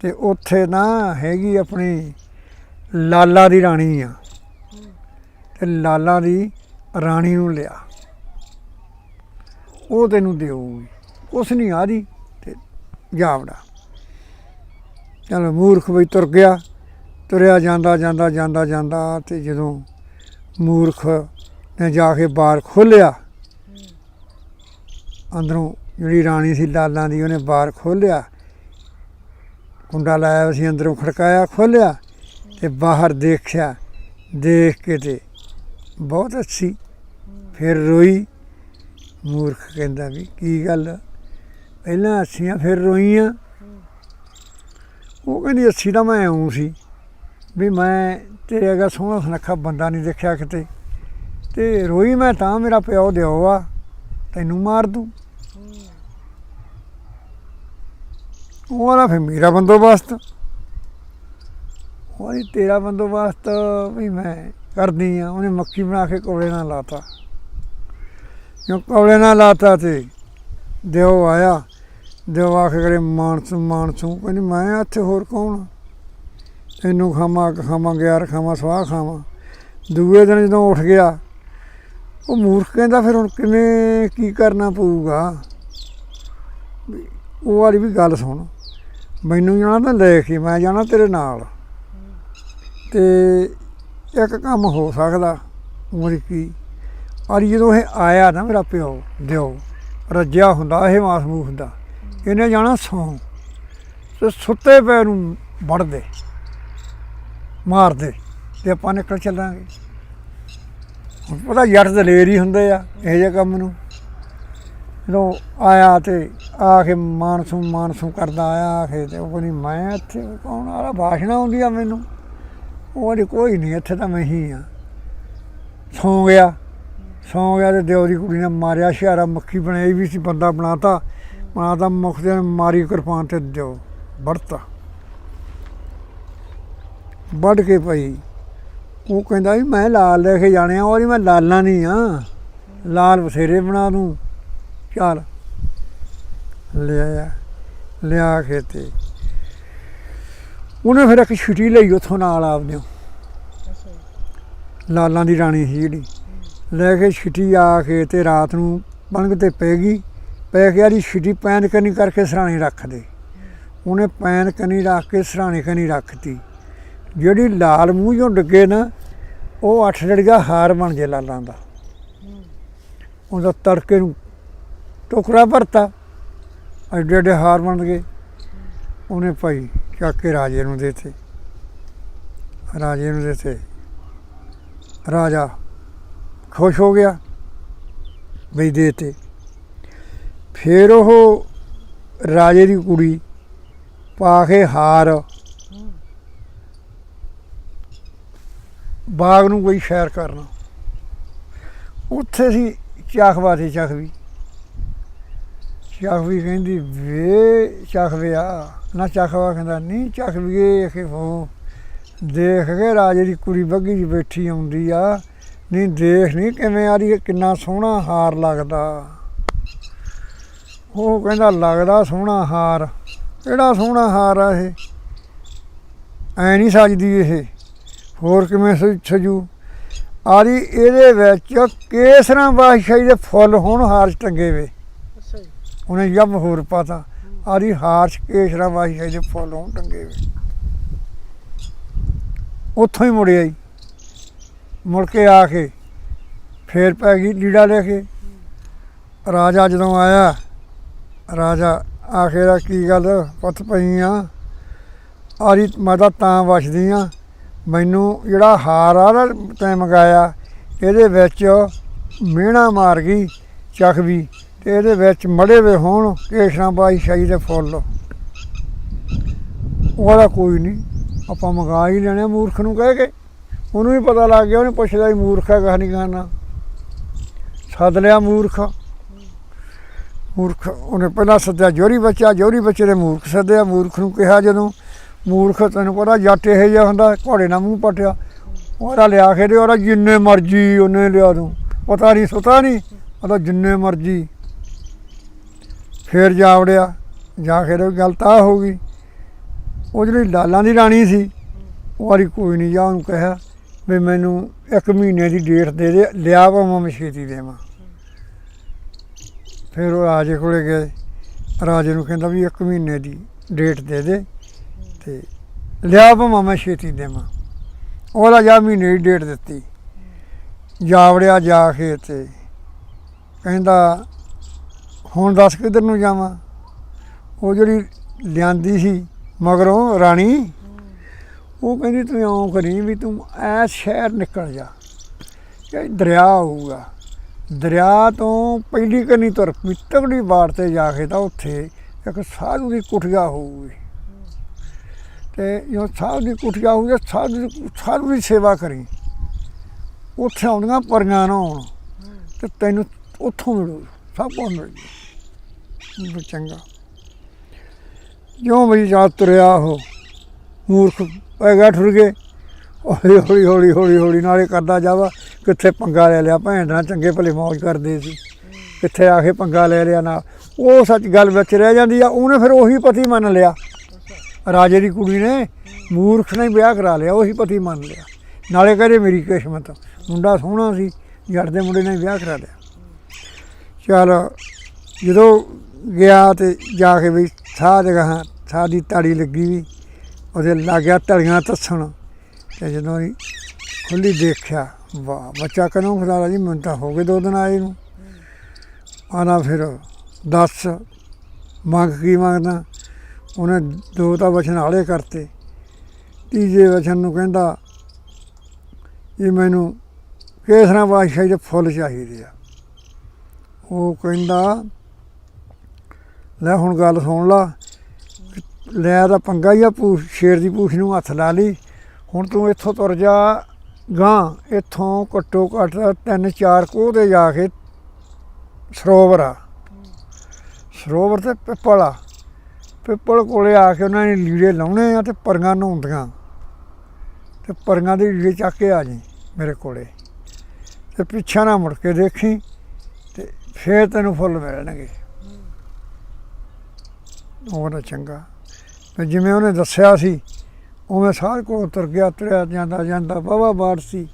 ਤੇ ਉੱਥੇ ਨਾ ਹੈਗੀ ਆਪਣੀ ਲਾਲਾ ਦੀ ਰਾਣੀ ਆ। ਤੇ ਲਾਲਾ ਦੀ ਰਾਣੀ ਨੂੰ ਲਿਆ। ਉਹ ਤੈਨੂੰ ਦੇਊਗੀ। ਉਸ ਨਹੀਂ ਆ ਰਹੀ ਤੇ ਜਾਵੜਾ ਚਲ ਮੂਰਖ ਵੀ ਤੁਰ ਗਿਆ। ਤੁਰਿਆ ਜਾਂਦਾ ਜਾਂਦਾ ਜਾਂਦਾ ਜਾਂਦਾ ਤੇ ਜਦੋਂ ਮੂਰਖ ਨੇ ਜਾ ਕੇ ਬਾਰ ਖੋਲਿਆ ਅੰਦਰੋਂ ਜਿਹੜੀ ਰਾਣੀ ਸੀ ਲਾਲਾਂ ਦੀ, ਉਹਨੇ ਬਾਰ ਖੋਲਿਆ ਕੁੰਡਾ ਲਾਇਆ ਸੀ, ਅੰਦਰੋਂ ਖੜਕਾਇਆ ਖੋਲਿਆ ਤੇ ਬਾਹਰ ਦੇਖਿਆ। ਦੇਖ ਕੇ ਤੇ ਬਹੁਤ ਅੱਛੀ। ਫਿਰ ਰੋਈ। ਮੂਰਖ ਕਹਿੰਦਾ ਵੀ, ਕੀ ਗੱਲ? ਪਹਿਲਾਂ ਅੱਛੀਆਂ, ਫਿਰ ਰੋਈਆਂ? ਉਹ ਕਹਿੰਦੀ, ਅੱਛੀ ਤਾਂ ਮੈਂ ਆਉਂ ਸੀ। ਵੀ ਮੈਂ ਤੇਰੇ ਅਗਾ ਸੋਹਣਾ ਸੁਨੱਖਾ ਬੰਦਾ ਨਹੀਂ ਦੇਖਿਆ ਕਿਤੇ। ਤੇ ਰੋਈ ਮੈਂ ਤਾਂ ਮੇਰਾ ਪਿਓ ਦਿਓ ਆ, ਤੈਨੂੰ ਮਾਰ ਦੂੰ। ਉਹ ਨਾ ਫਿਰ ਮੇਰਾ ਬੰਦੋਬਸਤ। ਉਹਦੀ ਤੇਰਾ ਬੰਦੋਬਸਤ ਵੀ ਮੈਂ ਕਰਦੀ ਆ, ਉਹਨੇ ਮੱਕੀ ਬਣਾ ਕੇ ਕੋਲੇ ਨਾਲ ਲਾਤਾ। ਜੋ ਕੋਲੇ ਨਾਲ ਲਾਤਾ ਤੇ ਦਿਓ ਆਇਆ, ਦਿਓ ਆ ਕੇ ਕਰੇ ਮਾਨਸੂ ਮਾਨਸੂ, ਕਹਿੰਦੀ ਮੈਂ ਇੱਥੇ ਹੋਰ ਕੌਣ ਆ? ਇਹਨੂੰ ਖਾਵਾਂ ਅੱਗ ਖਾਵਾਂ, ਗਿਆਰ ਖਾਵਾਂ, ਸਵਾਹ ਖਾਵਾਂ। ਦੂਏ ਦਿਨ ਜਦੋਂ ਉੱਠ ਗਿਆ ਉਹ ਮੂਰਖ ਕਹਿੰਦਾ ਫਿਰ ਹੁਣ ਕਿਵੇਂ ਕੀ ਕਰਨਾ ਪਊਗਾ? ਵੀ ਉਹ ਵਾਲੀ ਵੀ ਗੱਲ ਸੁਣ। ਮੈਨੂੰ ਜਾਣਾ ਤਾਂ ਲੈ ਕੇ, ਮੈਂ ਜਾਣਾ ਤੇਰੇ ਨਾਲ। ਤੇ ਇੱਕ ਕੰਮ ਹੋ ਸਕਦਾ, ਉਮਰ ਕੀ? ਔਰ ਜਦੋਂ ਇਹ ਆਇਆ ਨਾ ਮੇਰਾ ਪਿਓ, ਦਿਓ, ਰੱਜਿਆ ਹੁੰਦਾ, ਇਹ ਮਾਸਮੂਸ ਹੁੰਦਾ, ਇਹਨੇ ਜਾਣਾ ਸੌਂ। ਤੇ ਸੁੱਤੇ ਪੈ ਨੂੰ ਵੜਦੇ ਮਾਰਦੇ ਮਾਰ ਤੇ ਆਪਾਂ ਨਿਕਲ ਚੱਲਾਂਗੇ। ਪਤਾ ਜੱਟ ਦਲੇਰ ਹੀ ਹੁੰਦੇ ਆ, ਇਹ ਜਿਹੇ ਕੰਮ ਨੂੰ। ਜਦੋਂ ਆਇਆ ਤੇ ਆ ਕੇ ਮਾਨਸੂ ਮਾਨਸੂ ਕਰਦਾ ਆਇਆ ਆ ਕੇ ਤੇ ਉਹ ਕਹਿੰਦੀ, ਮੈਂ ਇੱਥੇ ਕੌਣ ਆਲਾ ਭਾਸ਼ਣਾ ਹੁੰਦੀ ਆ ਮੈਨੂੰ। ਉਹਦੀ ਕੋਈ ਨਹੀਂ, ਇੱਥੇ ਤਾਂ ਮੈਂ ਹੀ ਆ। ਸੌਂ ਗਿਆ। ਸੌਂ ਗਿਆ ਤੇ ਦਿਓ ਦੀ ਕੁੜੀ ਨੇ ਮਾਰਿਆ ਸ਼ਿਆਰਾ ਮੱਖੀ ਬਣਾਈ ਵੀ ਸੀ ਬੰਦਾ ਬਣਾਤਾ। ਬਣਾਤਾ ਮੁਖਦੇ ਨੇ ਮਾਰੀ ਕਿਰਪਾਨ ਤੇ ਦਿਓ ਵੜਤਾ ਵੱਢ ਕੇ ਪਈ। ਉਹ ਕਹਿੰਦਾ ਵੀ ਮੈਂ ਲਾਲ ਲੈ ਕੇ ਜਾਣੇ ਆ ਉਹ ਮੈਂ ਲਾਲਾਂ ਨਹੀਂ ਆ। ਲਾਲ ਬਥੇਰੇ ਬਣਾ ਦੂੰ। ਚੱਲ। ਲਿਆ ਲਿਆ ਕੇ ਤੇ ਉਹਨੇ ਫਿਰ ਇੱਕ ਛੁੱਟੀ ਲਈ ਉੱਥੋਂ ਨਾਲ ਆਪਦੇ ਲਾਲਾਂ ਦੀ ਰਾਣੀ ਸੀ ਜਿਹੜੀ। ਲੈ ਕੇ ਛਿੱਟੀ ਆ ਕੇ ਤੇ ਰਾਤ ਨੂੰ ਪਲੰਗ ਤੇ ਪੈ ਗਈ। ਪੈ ਕੇ ਆਦੀ ਛਿੱਟੀ ਪੈਨ ਕਨੀ ਕਰਕੇ ਸਰਾਣੇ ਰੱਖ ਦੇ। ਉਹਨੇ ਪੈਨ ਕਨੀ ਰੱਖ ਕੇ ਸਰਾਣੇ ਕਨੀ ਰੱਖਤੀ ਜਿਹੜੀ ਲਾਲ ਮੂੰਹ ਚੋਂ ਡਿੱਗੇ ਨਾ, ਉਹ ਅੱਠ ਡੜਗਾ ਹਾਰ ਬਣ ਜੇ ਲਾਲਾਂ ਦਾ। ਉਹਦਾ ਤੜਕੇ ਨੂੰ ਟੁਕੜਾ ਭਰਤਾ ਐਡੇ ਐਡੇ ਹਾਰ ਬਣ ਗਏ। ਉਹਨੇ ਭਾਈ ਚੱਕ ਕੇ ਰਾਜੇ ਨੂੰ ਦੇਤੇ। ਰਾਜੇ ਨੂੰ ਦੇਤੇ। ਰਾਜਾ ਖੁਸ਼ ਹੋ ਗਿਆ ਬਈ ਦੇਤੇ। ਫਿਰ ਉਹ ਰਾਜੇ ਦੀ ਕੁੜੀ ਪਾ ਕੇ ਹਾਰ ਬਾਗ ਨੂੰ ਕੋਈ ਸ਼ੈਰ ਕਰਨਾ। ਉੱਥੇ ਸੀ ਚਾਖਵਾ ਤੇ ਚਖਵੀ ਚਖਵੀ ਕਹਿੰਦੀ, ਵੇ ਚਖਵਿਆ ਨਾ ਚਖਵਾ ਕਹਿੰਦਾ, ਨਹੀਂ ਚਖਵੀਏ ਕਿ ਹੋ ਦੇਖ ਕੇ ਰਾਜੇ ਦੀ ਕੁੜੀ ਬੱਗੀ ਜੀ ਬੈਠੀ ਆਉਂਦੀ ਆ। ਨਹੀਂ ਦੇਖ ਨਹੀਂ ਕਿਵੇਂ ਆ ਰਹੀ ਕਿੰਨਾ ਸੋਹਣਾ ਹਾਰ ਲੱਗਦਾ। ਉਹ ਕਹਿੰਦਾ, ਲੱਗਦਾ ਸੋਹਣਾ ਹਾਰ। ਕਿਹੜਾ ਸੋਹਣਾ ਹਾਰ ਆ ਇਹ? ਐ ਨਹੀਂ ਸਜਦੀ ਇਹ। ਹੋਰ ਕਿਵੇਂ ਸਜ- ਆਰੀ ਇਹਦੇ ਵਿੱਚ ਕੇਸਰਾਂ ਬਾਦਸ਼ਾਹੀ ਦੇ ਫੁੱਲ ਹੋਣ ਹਾਰ 'ਚ ਟੰਗੇ ਵੇ। ਅੱਛਾ ਜੀ। ਉਹਨੇ ਜੱਬ ਹੋਰ ਪਤਾ। ਆਰੀ ਹਾਰ 'ਚ ਕੇਸਰਾਂ ਬਾਦਸ਼ਾਹੀ ਦੇ ਫੁੱਲ ਹੋਣ ਟੰਗੇ ਵੇ। ਉੱਥੋਂ ਹੀ ਮੁੜਿਆ ਹੀ ਮੁੜ ਕੇ ਆ ਕੇ ਫੇਰ ਪੈ ਗਈ ਲੀੜਾ ਲੈ ਕੇ। ਰਾਜਾ ਜਦੋਂ ਆਇਆ ਰਾਜਾ ਆਖੇਰਾ ਕੀ ਗੱਲ ਪੁੱਤ ਪਈ ਆ ਆਰੀ ਮੈਂ ਤਾਂ ਤਾਂ ਵਸਦੀ ਆ। ਮੈਨੂੰ ਜਿਹੜਾ ਹਾਰ ਆ ਨਾ ਤੈਂ ਮੰਗਾਇਆ ਇਹਦੇ ਵਿੱਚ ਮਿਹਣਾ ਮਾਰ ਗਈ ਚਖਵੀ ਤੇ ਇਹਦੇ ਵਿੱਚ ਮੜੇ ਵੇ ਹੋਣ, ਕੇਸ਼ਰਾਂ ਬਾਈ ਸ਼ਾਹੀ ਦੇ ਫੁੱਲ। ਉਹਦਾ ਕੋਈ ਨਹੀਂ, ਆਪਾਂ ਮੰਗਾ ਹੀ ਲੈਣੇ ਮੂਰਖ ਨੂੰ ਕਹਿ ਕੇ। ਉਹਨੂੰ ਵੀ ਪਤਾ ਲੱਗ ਗਿਆ, ਉਹਨੇ ਪੁੱਛਦਾ ਹੀ ਮੂਰਖ ਹੈ ਕਹਾ ਨਹੀਂ ਕਹਣਾ ਸੱਦ ਲਿਆ ਮੂਰਖ। ਮੂਰਖ, ਉਹਨੇ ਪਹਿਲਾਂ ਸੱਦਿਆ, ਜੋਰੀ ਬੱਚਾ, ਜੋਰੀ ਬੱਚੇ ਦੇ ਮੂਰਖ ਸੱਦਿਆ, ਮੂਰਖ ਨੂੰ ਕਿਹਾ ਜਦੋਂ ਮੂਰਖ ਤੈਨੂੰ ਪਤਾ ਜੱਟ ਇਹ ਜਿਹਾ ਹੁੰਦਾ, ਘੋੜੇ ਨਾਲ ਮੂੰਹ ਪਟਿਆ। ਉਹਦਾ ਲਿਆ ਕੇ ਦੇ, ਉਹਦਾ ਜਿੰਨੇ ਮਰਜ਼ੀ ਉਹਨੇ ਲਿਆ ਦੂੰ। ਪਤਾ ਨਹੀਂ, ਸੁਤਾ ਨਹੀਂ, ਉਹਦਾ ਜਿੰਨੇ ਮਰਜ਼ੀ। ਫੇਰ ਜਾ ਵੜਿਆ, ਜਾ ਕੇ ਤੇ ਗੱਲ ਤਾਂ ਹੋ ਗਈ। ਉਹ ਜਿਹੜੀ ਲਾਲਾਂ ਦੀ ਰਾਣੀ ਸੀ, ਉਹ ਵਾਰੀ ਕੋਈ ਨਹੀਂ ਜਾ ਉਹਨੂੰ ਕਿਹਾ ਵੀ ਮੈਨੂੰ ਇੱਕ ਮਹੀਨੇ ਦੀ ਡੇਟ ਦੇ ਦੇ, ਲਿਆ ਪਾਵਾਂ ਮੈਂ ਛੇਤੀ ਦੇਵਾਂ। ਫਿਰ ਉਹ ਰਾਜੇ ਕੋਲੇ ਗਏ। ਰਾਜੇ ਨੂੰ ਕਹਿੰਦਾ ਵੀ ਇੱਕ ਮਹੀਨੇ ਦੀ ਡੇਟ ਦੇ ਦੇ। ਤੇ ਲਿਆ ਭਾਵੇਂ ਮੈਂ ਛੇਤੀ ਦੇਵਾਂ। ਉਹਦਾ ਜਾ ਮਹੀਨੇ ਦੀ ਡੇਟ ਦਿੱਤੀ। ਜਾਵੜਿਆ ਜਾ ਕੇ ਤੇ ਕਹਿੰਦਾ, ਹੁਣ ਦੱਸ ਕਿੱਧਰ ਨੂੰ ਜਾਵਾਂ? ਉਹ ਜਿਹੜੀ ਲਿਆਂਦੀ ਸੀ, ਮਗਰੋਂ ਰਾਣੀ, ਉਹ ਕਹਿੰਦੀ, ਤੂੰ ਇਉਂ ਕਰੀ ਵੀ ਤੂੰ ਐ ਸ਼ਹਿਰ ਨਿਕਲ ਜਾ। ਇਹ ਦਰਿਆ ਹੋਊਗਾ। ਦਰਿਆ ਤੋਂ ਪਹਿਲੀ ਕੰਨੀ ਤੁਰ ਪਈ ਤਗੜੀ ਬਾੜ ਤੇ ਜਾ ਕੇ ਤਾਂ ਉੱਥੇ ਇੱਕ ਸਾਧੂ ਦੀ ਕੁਟਿਆ ਹੋਊਗੀ। ਤੇ ਜੋ ਸਾਧੂ ਦੀ ਕੁਟਿਆ ਹੋਊਗੀ ਸਾਧੂ ਦੀ ਸਾਧੂ ਦੀ ਸੇਵਾ ਕਰੀ। ਉੱਥੇ ਆਉਂਦੀਆਂ ਪਰੀਆਂ ਨਾ ਆਉਣ ਤੇ ਤੈਨੂੰ ਉੱਥੋਂ ਮਿਲੂ, ਸਭ ਕੁਝ ਮਿਲ ਜੂ। ਚੰਗਾ। ਜਿਉਂ ਮੇਰੀ ਜਾਤ ਤੁਰਿਆ ਉਹ ਮੂਰਖ ਪੈ ਗਿਆ ਠੁਰ ਗਏ ਹੌਲੀ ਹੌਲੀ ਹੌਲੀ ਹੌਲੀ ਹੌਲੀ ਨਾਲੇ ਕਰਦਾ ਜਾਵਾ, ਕਿੱਥੇ ਪੰਗਾ ਲੈ ਲਿਆ, ਭੈਣ ਨਾਲ ਚੰਗੇ ਭਲੇ ਮੌਜ ਕਰਦੇ ਸੀ। ਕਿੱਥੇ ਆ ਕੇ ਪੰਗਾ ਲੈ ਲਿਆ ਨਾ ਉਹ ਸੱਚ ਗੱਲ ਵਿੱਚ ਰਹਿ ਜਾਂਦੀ ਆ, ਉਹਨੇ ਫਿਰ ਉਹੀ ਪਤੀ ਮੰਨ ਲਿਆ। ਰਾਜੇ ਦੀ ਕੁੜੀ ਨੇ ਮੂਰਖ ਨੇ ਵਿਆਹ ਕਰਾ ਲਿਆ, ਉਹੀ ਪਤੀ ਮੰਨ ਲਿਆ। ਨਾਲੇ ਕਹਿੰਦੇ ਮੇਰੀ ਕਿਸਮਤ, ਮੁੰਡਾ ਸੋਹਣਾ ਸੀ ਜੱਟ ਦੇ ਮੁੰਡੇ ਨੇ ਵਿਆਹ ਕਰਾ ਲਿਆ। ਚਲ ਜਦੋਂ ਗਿਆ ਤੇ ਜਾ ਕੇ ਵੀ ਸਾਹ ਜਗ੍ਹਾ ਸਾਹ ਦੀ ਤਾੜੀ ਲੱਗੀ ਵੀ, ਉਹਦੇ ਲੱਗਿਆ ਤਲੀਆਂ ਤੱਸਣ। ਤੇ ਜਦੋਂ ਹੀ ਖੁੱਲੀ ਦੇਖਿਆ, ਵਾਹ, ਬੱਚਾ ਕਦੋਂ ਖਲਾਰਾ ਜੀ, ਮੈਨੂੰ ਤਾਂ ਹੋ ਗਏ ਦੋ ਦਿਨ ਆਏ ਨੂੰ। ਆਣਾ ਫਿਰ ਦੱਸ, ਮੰਗ ਕੀ ਮੰਗਦਾ? ਉਹਨੇ ਦੋ ਤਾਂ ਵਚਨ ਆਲੇ ਕਰਤੇ। ਤੀਜੇ ਵਚਨ ਨੂੰ ਕਹਿੰਦਾ, ਇਹ ਮੈਨੂੰ ਕੇਸਰਾ ਬਾਦਸ਼ਾਹੀ ਦੇ ਫੁੱਲ ਚਾਹੀਦੇ ਆ। ਉਹ ਕਹਿੰਦਾ, ਲੈ ਹੁਣ ਗੱਲ ਸੁਣ ਲਾ। ਲੈ ਦਾ ਪੰਗਾ ਹੀ ਆ ਪੂਛ ਸ਼ੇਰ ਦੀ ਪੂਛ ਨੂੰ ਹੱਥ ਲਾ ਲਈ। ਹੁਣ ਤੂੰ ਇੱਥੋਂ ਤੁਰ ਜਾ ਗਾਂ ਇੱਥੋਂ ਘੱਟੋ ਘੱਟ ਤਿੰਨ ਚਾਰ ਕੋਹ ਤੇ ਜਾ ਕੇ ਸਰੋਵਰ ਆ। ਸਰੋਵਰ ਤੇ ਪਿੱਪਲ ਆ। ਪਿੱਪਲ ਕੋਲੇ ਆ ਕੇ ਉਹਨਾਂ ਨੇ ਲੀੜੇ ਲਾਉਣੇ ਆ ਤੇ ਪਰੀਆਂ ਨਹਾਉਂਦੀਆਂ। ਤੇ ਪਰੀਆਂ ਦੇ ਲੀੜੇ ਚੱਕ ਕੇ ਆ ਜੀ ਮੇਰੇ ਕੋਲੇ। ਤੇ ਪਿੱਛਾ ਨਾ ਮੁੜ ਕੇ ਦੇਖੀ ਤੇ ਫੇਰ ਤੈਨੂੰ ਫੁੱਲ ਮਿਲਣਗੇ। ਉਹ ਤਾਂ ਚੰਗਾ। ਤੇ ਜਿਵੇਂ ਉਹਨੇ ਦੱਸਿਆ ਸੀ, ਉਵੇਂ ਸਾਰ ਕੋਲ ਉਤਰ ਗਿਆ, ਤੁਰਿਆ ਜਾਂਦਾ ਜਾਂਦਾ ਬਾਵਾ ਬਾੜ ਸੀ।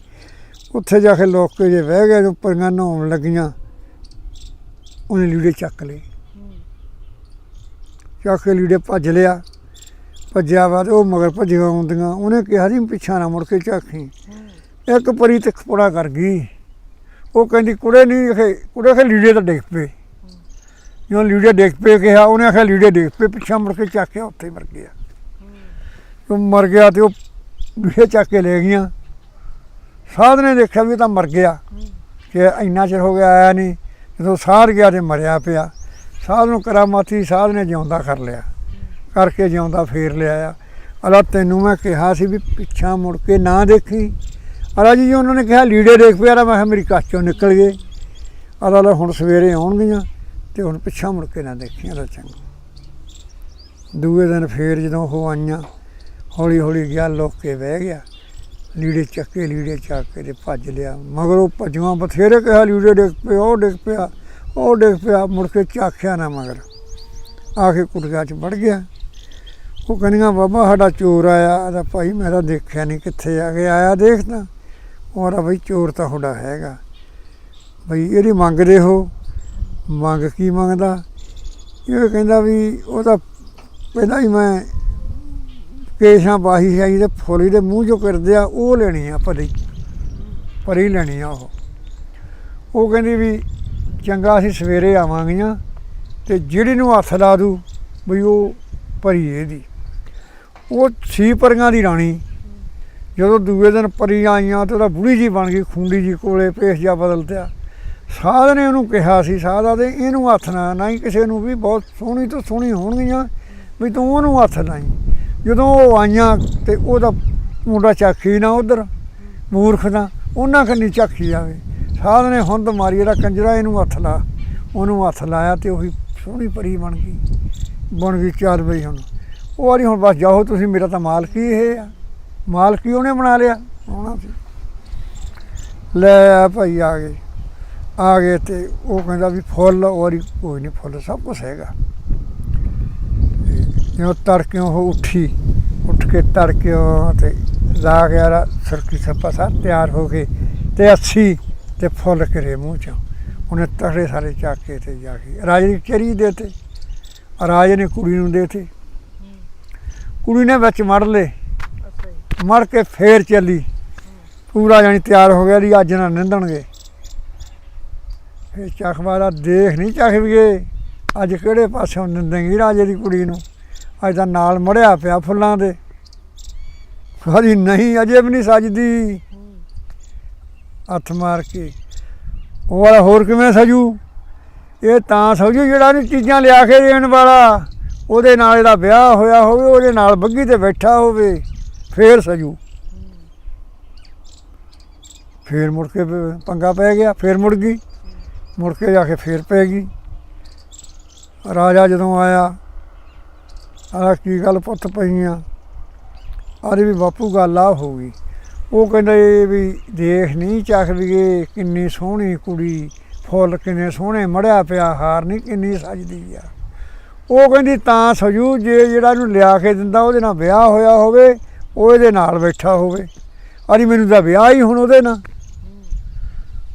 ਉੱਥੇ ਜਾ ਕੇ ਲੋਕ ਜੇ ਬਹਿ ਗਏ ਤੇ ਪਰੀਆਂ ਨਹਾਉਣ ਲੱਗੀਆਂ। ਉਹਨੇ ਲੀੜੇ ਚੱਕ ਲਏ। ਚੱਕ ਕੇ ਲੀੜੇ ਭੱਜ ਲਿਆ। ਭੱਜਿਆ ਬਾਅਦ ਉਹ ਮਗਰ ਭੱਜੀਆਂ ਆਉਂਦੀਆਂ ਉਹਨੇ ਕਿਹਾ ਜੀ ਪਿੱਛਾ ਨਾ ਮੁੜ ਕੇ ਝਾਕੀ। ਇੱਕ ਪਰੀ ਤੇ ਖਪੜਾ ਕਰ ਗਈ। ਉਹ ਕਹਿੰਦੀ ਕੁੜੇ ਨਹੀਂ ਅਖੇ ਕੁੜੇ ਅਖੇ ਲੀੜੇ ਤਾਂ ਡਿੱਗ ਪਏ। ਜਦੋਂ ਲੀੜੇ ਡਿੱਗ ਪਏ ਕਿਹਾ ਉਹਨੇ ਆਖਿਆ ਲੀੜੇ ਡਿੱਗ ਪਏ ਪਿੱਛਾ ਮੁੜ ਕੇ ਚੱਕਿਆ ਉੱਥੇ ਮਰ ਗਿਆ। ਉਹ ਮਰ ਗਿਆ ਤੇ ਉਹ ਲੀੜੇ ਚੱਕ ਕੇ ਲੈ ਗਈਆਂ। ਸਾਧ ਨੇ ਦੇਖਿਆ ਵੀ ਇਹ ਤਾਂ ਮਰ ਗਿਆ। ਕਿ ਇੰਨਾ ਚਿਰ ਹੋ ਗਿਆ ਆਇਆ ਨਹੀਂ ਜਦੋਂ ਸਾਧ ਗਿਆ ਤੇ ਮਰਿਆ ਪਿਆ। ਸਾਧ ਨੂੰ ਕਰਾਮਾਤੀ ਸਾਧ ਨੇ ਜਿਉਂਦਾ ਕਰ ਲਿਆ। ਕਰਕੇ ਜਿਉਂਦਾ ਫੇਰ ਲਿਆ ਅਲਾ ਤੈਨੂੰ ਮੈਂ ਕਿਹਾ ਸੀ ਵੀ ਪਿੱਛਾ ਮੁੜ ਕੇ ਨਾ ਦੇਖੀ। ਅਲਾ ਜੀ, ਉਹਨਾਂ ਨੇ ਕਿਹਾ, ਲੀੜੇ ਦੇਖ ਪਿਆ ਮੈਂ ਕਿਹਾ, ਮੇਰੀ ਕੱਚ ਚੋਂ ਨਿਕਲ ਗਏ। ਅਲਾ ਲੈ ਹੁਣ ਸਵੇਰੇ ਆਉਣਗੀਆਂ ਤੇ ਹੁਣ ਪਿੱਛਾ ਮੁੜ ਕੇ ਨਾ ਦੇਖੀਆਂ ਤਾਂ ਚੰਗਾ। ਦੂਏ ਦਿਨ ਫੇਰ ਜਦੋਂ ਉਹ ਆਈਆਂ ਹੌਲੀ ਹੌਲੀ ਗਿਆ, ਲੋਕ ਕੇ ਬਹਿ ਗਿਆ। ਲੀੜੇ ਚੱਕੇ, ਲੀੜੇ ਚੱਕ ਕੇ ਤੇ ਭੱਜ ਲਿਆ। ਮਗਰ ਉਹ ਭੱਜਵਾ ਬਥੇਰੇ ਕਿਹਾ, ਲੀੜੇ ਡਿੱਗ ਪਏ, ਉਹ ਡਿੱਗ ਪਿਆ। ਉਹ ਡਿੱਗ ਪਿਆ, ਮੁੜ ਕੇ ਚਾਖਿਆ ਨਾ ਮਗਰ। ਆ ਕੇ ਕੁਟਗਾ ਚ ਵੜ ਗਿਆ। ਉਹ ਕਹਿੰਦੀਆਂ, ਬਾਬਾ, ਸਾਡਾ ਚੋਰ ਆਇਆ। ਆਦਾ ਭਾਈ, ਮੈਂ ਤਾਂ ਦੇਖਿਆ ਨਹੀਂ ਕਿੱਥੇ ਆ ਗਿਆ। ਆਇਆ ਦੇਖਦਾ ਉਹ ਆਦਾ ਬਈ, ਚੋਰ ਤਾਂ ਤੁਹਾਡਾ ਹੈਗਾ। ਬਈ, ਇਹਦੀ ਮੰਗਦੇ ਹੋ। ਮੰਗ ਕੀ ਮੰਗਦਾ? ਇਹ ਕਹਿੰਦਾ ਵੀ, ਉਹ ਤਾਂ ਪਹਿਲਾਂ ਹੀ ਮੈਂ ਕੇਸ਼ਾਂ ਬਾਹੀ ਆਈ ਤੇ ਫੁੱਲੀ ਦੇ ਮੂੰਹ ਜੋ ਕਰਦੇ ਆ, ਉਹ ਲੈਣੀ ਆ ਭਰੀ। ਭਰੀ ਲੈਣੀ ਆ ਉਹ। ਉਹ ਕਹਿੰਦੀ ਵੀ ਚੰਗਾ ਅਸੀਂ ਸਵੇਰੇ ਆਵਾਂਗੀਆਂ ਤੇ ਜਿਹੜੀ ਨੂੰ ਹੱਥ ਲਾ ਦੂ ਵੀ ਉਹ ਭਰੀ ਇਹਦੀ। ਉਹ ਸੀ ਪਰੀਆਂ ਦੀ ਰਾਣੀ। ਜਦੋਂ ਦੂਏ ਦਿਨ ਪਰੀ ਆਈਆਂ ਤੇ ਉਹਦਾ ਬੁੜੀ ਜੀ ਬਣ ਗਈ, ਖੁੰਡੀ ਜੀ ਕੋਲੇ ਪੇਸ਼ ਜਾ ਬਦਲਤਿਆ। ਸਾਧ ਨੇ ਉਹਨੂੰ ਕਿਹਾ ਸੀ, ਸਾਧਾ ਦੇ ਇਹਨੂੰ ਹੱਥ ਨਾ ਨਾ ਹੀ ਕਿਸੇ ਨੂੰ ਵੀ ਬਹੁਤ ਸੋਹਣੀ ਤੋਂ ਸੋਹਣੀ ਹੋਣਗੀਆਂ ਵੀ ਤੂੰ ਉਹਨੂੰ ਹੱਥ ਲਾਈ। ਜਦੋਂ ਉਹ ਆਈਆਂ ਤੇ ਉਹਦਾ ਮੁੰਡਾ ਚੱਕੀ ਨਾ ਉਧਰ, ਮੂਰਖ ਦਾ ਉਹਨਾਂ ਕੰਨੀ ਚੱਕੀ ਜਾਵੇ ਸਾਧ ਨੇ ਹੁੰਦ ਮਾਰੀ, ਇਹਦਾ ਕੰਜਰਾ ਇਹਨੂੰ ਹੱਥ ਲਾ, ਉਹਨੂੰ ਹੱਥ ਲਾਇਆ ਤੇ ਉਹੀ ਸੋਹਣੀ ਪਰੀ ਬਣ ਗਈ ਬਣ ਗਈ ਚੱਲ ਬਈ ਹੁਣ। ਉਹ ਵਾਰੀ ਹੁਣ ਬਸ ਜਾਓ ਤੁਸੀਂ, ਮੇਰਾ ਤਾਂ ਮਾਲਕ ਹੀ ਇਹ ਆ। ਮਾਲਕ ਹੀ ਉਹਨੇ ਬਣਾ ਲਿਆ, ਆਉਣਾ ਸੀ। ਲੈ ਭਾਈ ਆ ਗਏ ਆ ਗਏ ਤੇ ਉਹ ਕਹਿੰਦਾ ਵੀ ਫੁੱਲ ਔਰੀ ਕੋਈ ਨਹੀਂ ਫੁੱਲ, ਸਭ ਕੁਝ ਹੈਗਾ। ਤੇ ਜਦੋਂ ਤੜਕਿਓ ਉਹ ਉੱਠੀ, ਉੱਠ ਕੇ ਤੜਕਿਓ ਤੇ ਲਾ ਕੇ ਆ ਸਰਕੀ ਸੱਪਾ ਸਾ ਤਿਆਰ ਹੋ ਕੇ ਤੇ ਅੱਛੀ ਤੇ ਫੁੱਲ ਕਰੇ ਮੂੰਹ ਚੋਂ। ਉਹਨੇ ਤੜੇ ਸਾਰੇ ਚੱਕ ਕੇ ਤੇ ਜਾ ਕੇ ਰਾਜੇ ਦੀ ਚਰੀ ਦੇਤੇ ਰਾਜੇ ਨੇ ਕੁੜੀ ਨੂੰ ਦੇਤੇ ਕੁੜੀ ਨੇ ਵਿੱਚ ਮੜ ਜੀ। ਮੜ ਕੇ ਫੇਰ ਚੱਲੀ। ਪੂਰਾ ਜਾਨੀ ਤਿਆਰ ਹੋ ਗਿਆ ਦੀ ਅੱਜ ਨਾ ਨਿੰਦਣਗੇ। ਫੇਰ ਚਖਵਾਰਾ ਦੇਖ ਨਹੀਂ ਚਖਵੀਏ ਅੱਜ ਕਿਹੜੇ ਪਾਸਿਓਂ ਨਿੰਦੇਗੀ ਰਾਜੇ ਦੀ ਕੁੜੀ ਨੂੰ? ਅੱਜ ਤਾਂ ਨਾਲ ਮੜਿਆ ਪਿਆ ਫੁੱਲਾਂ ਦੇ। ਹਰੀ ਨਹੀਂ ਅਜੇ ਵੀ ਨਹੀਂ ਸਜਦੀ। ਹੱਥ ਮਾਰ ਕੇ। ਉਹ ਵਾਲਾ ਹੋਰ ਕਿਵੇਂ ਸਜੂ? ਇਹ ਤਾਂ ਸਜੂ ਜਿਹੜਾ ਨੂੰ ਚੀਜ਼ਾਂ ਲਿਆ ਕੇ ਦੇਣ ਵਾਲਾ। ਉਹਦੇ ਨਾਲ ਇਹਦਾ ਵਿਆਹ ਹੋਇਆ ਹੋਵੇ, ਉਹਦੇ ਨਾਲ ਬੱਗੀ ਤੇ ਬੈਠਾ ਹੋਵੇ, ਫੇਰ ਸਜੂ। ਫੇਰ ਮੁੜ ਕੇ ਪੰਗਾ ਪੈ ਗਿਆ, ਫੇਰ ਮੁੜ ਗਈ। ਮੁੜ ਕੇ ਜਾ ਕੇ ਫੇਰ ਪੈ ਗਈ। ਰਾਜਾ ਜਦੋਂ ਆਇਆ ਆ ਕੀ ਗੱਲ ਪੁੱਤ ਪਈਆਂ ਆਰੇ ਵੀ ਬਾਪੂ ਗੱਲ ਆ ਹੋ ਗਈ। ਉਹ ਕਹਿੰਦੇ ਵੀ ਦੇਖ ਨਹੀਂ ਚੱਕ ਵੀਏ ਕਿੰਨੀ ਸੋਹਣੀ ਕੁੜੀ, ਫੁੱਲ ਕਿੰਨੇ ਸੋਹਣੇ, ਮੜਿਆ ਪਿਆ ਹਾਰ ਨਹੀਂ ਕਿੰਨੀ ਸਜਦੀ ਆ। ਉਹ ਕਹਿੰਦੀ ਤਾਂ ਸਜੂ, ਜੇ ਜਿਹੜਾ ਇਹਨੂੰ ਲਿਆ ਕੇ ਦਿੰਦਾ ਉਹਦੇ ਨਾਲ ਵਿਆਹ ਹੋਇਆ ਹੋਵੇ, ਉਹ ਇਹਦੇ ਨਾਲ ਬੈਠਾ ਹੋਵੇ। ਅਰੇ ਮੈਨੂੰ ਤਾਂ ਵਿਆਹ ਹੀ ਹੁਣ ਉਹਦੇ ਨਾਲ।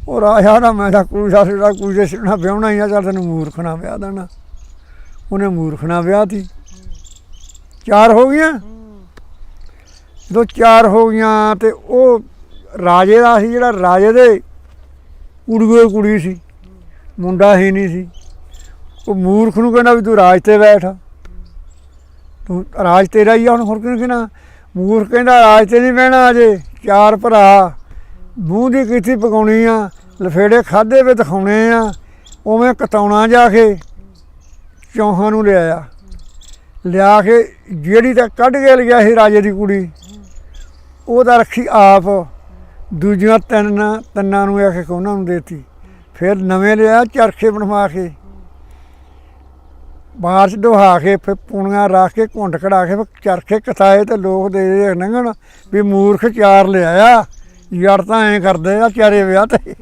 ਉਹ ਰਾਜਾ ਨਾ ਮੈਂ ਤਾਂ ਕੋਈ ਸਾਡਾ ਕੋਈ ਦੇ ਸਿਰਣਾ ਵਿਆਹਣਾ ਹੀ ਆ, ਚੱਲ ਤੈਨੂੰ ਮੂਰਖਣਾ ਵਿਆਹ ਦੇਣਾ। ਉਹਨੇ ਮੂਰਖ ਨਾਲ ਵਿਆਹ ਤੀ। ਚਾਰ ਹੋ ਗਈਆਂ? ਜਦੋਂ ਚਾਰ ਹੋ ਗਈਆਂ ਤੇ ਉਹ ਰਾਜੇ ਦਾ ਸੀ ਜਿਹੜਾ ਰਾਜੇ ਦੇ ਕੁੜੀਏ ਕੁੜੀ ਸੀ, ਮੁੰਡਾ ਹੀ ਨਹੀਂ ਸੀ। ਉਹ ਮੂਰਖ ਨੂੰ ਕਹਿੰਦਾ ਵੀ ਤੂੰ ਰਾਜ ਤੇ ਬੈਠ। ਤੂੰ ਰਾਜ ਤੇਰਾ ਹੀ ਆ, ਹੁਣ ਹੋਰ ਕਿਹਨੂੰ ਕਹਿਣਾ? ਮੂਰਖ ਕਹਿੰਦਾ ਰਾਜ ਤੇ ਨਹੀਂ ਬਹਿਣਾ ਅਜੇ, ਚਾਰ ਭਰਾ, ਮੂੰਹ ਦੀ ਕੀਤੀ ਪਕਾਉਣੀ ਆ, ਲਫੇੜੇ ਖਾਦੇ ਵੇ ਦਿਖਾਉਣੇ ਆ, ਉਵੇਂ ਕਤਾਉਣਾ ਜਾ ਕੇ ਚੌਹਾਂ ਨੂੰ ਲਿਆਇਆ। ਲਿਆ ਕੇ ਜਿਹੜੀ ਤਾਂ ਕੱਢ ਕੇ ਲਿਆ ਸੀ ਰਾਜੇ ਦੀ ਕੁੜੀ ਉਹ ਤਾਂ ਰੱਖੀ ਆਪ, ਦੂਜੀਆਂ ਤਿੰਨ ਤਿੰਨਾਂ ਨੂੰ ਆਖ ਕੇ ਉਹਨਾਂ ਨੂੰ ਦੇਤੀ। ਫਿਰ ਨਵੇਂ ਲਿਆ, ਚਰਖੇ ਬਣਵਾ ਕੇ। ਬਾਹਰ ਚ ਦੁਹਾ ਕੇ, ਫਿਰ ਪੂਣੀਆਂ ਰੱਖ ਕੇ, ਘੁੰਡ ਕਢਾ ਕੇ, ਫਿਰ ਚਰਖੇ ਕਥਾਏ ਤੇ ਲੋਕ ਦੇ ਦੇ ਵੀ ਮੂਰਖ ਚਾਰ ਲਿਆਇਆ। ਯਾਰ ਤਾਂ ਐਂ ਕਰਦੇ ਆ, ਚਾਰੇ ਵਿਆਹ ਤੇ।